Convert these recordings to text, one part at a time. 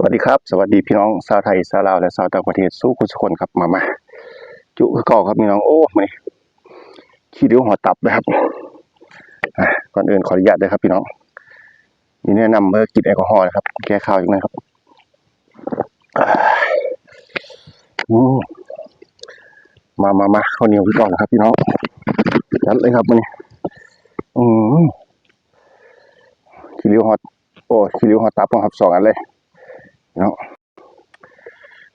สวัสดีครับ สวัสดีพี่น้องชาวไทยชาวลาวและชาวต่างประเทศสู้คุณทุกคนครับมามาจุคือเก่าครับพี่น้องโอ้มานี่ขี้เดียวหัวตับนะครับก่อนอื่นขออนุญาตด้วยครับ พี่น้องมีแนะนำเมื่อกินแอลกอฮอล์นะครับ แก้ข้าวอย่างนั้นครับมามามาข้าวเหนียวพี่ก่อนนะครับ พี่น้องยัดเลยครับมานี่อืมขี้เดียวหัวโอ้ขี้เดียวหัวตับครับสองอันเลย เนาะ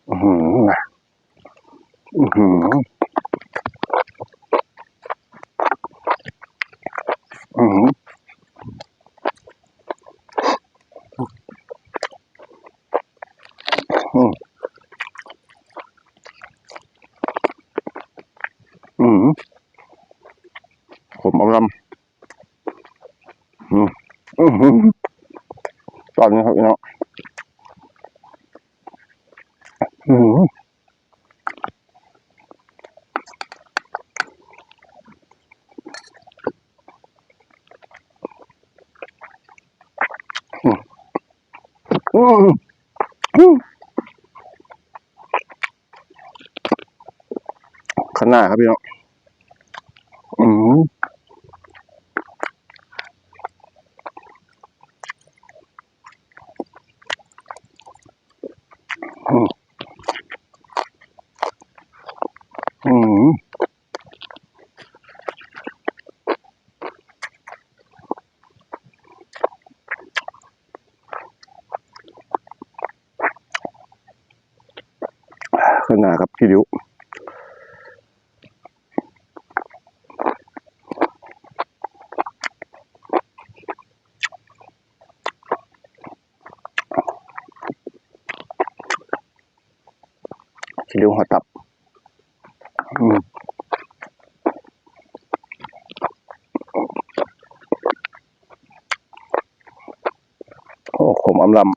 อือหือนะอือหืออือหืออืมอืมผมเอาลำอืมอือหือตอนนี้ครับพี่น้อ อืมอืมอืมขางหนาดครับพี่น้อง อืมขนาดครับพี่ดิวพี่ดิวหัวตับ โอ้ขมอำลำ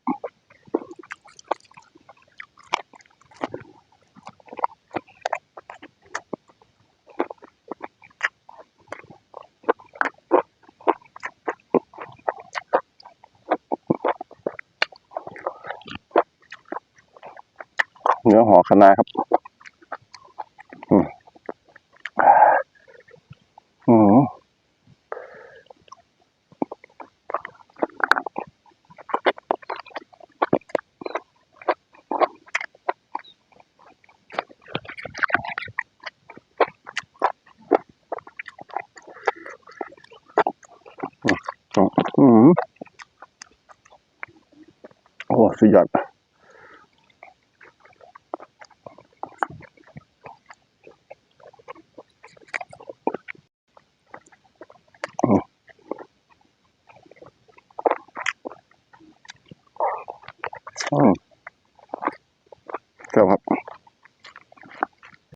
เนื้อหอคะนาครับ อืมโอ้สุดยอดอืมครับครับ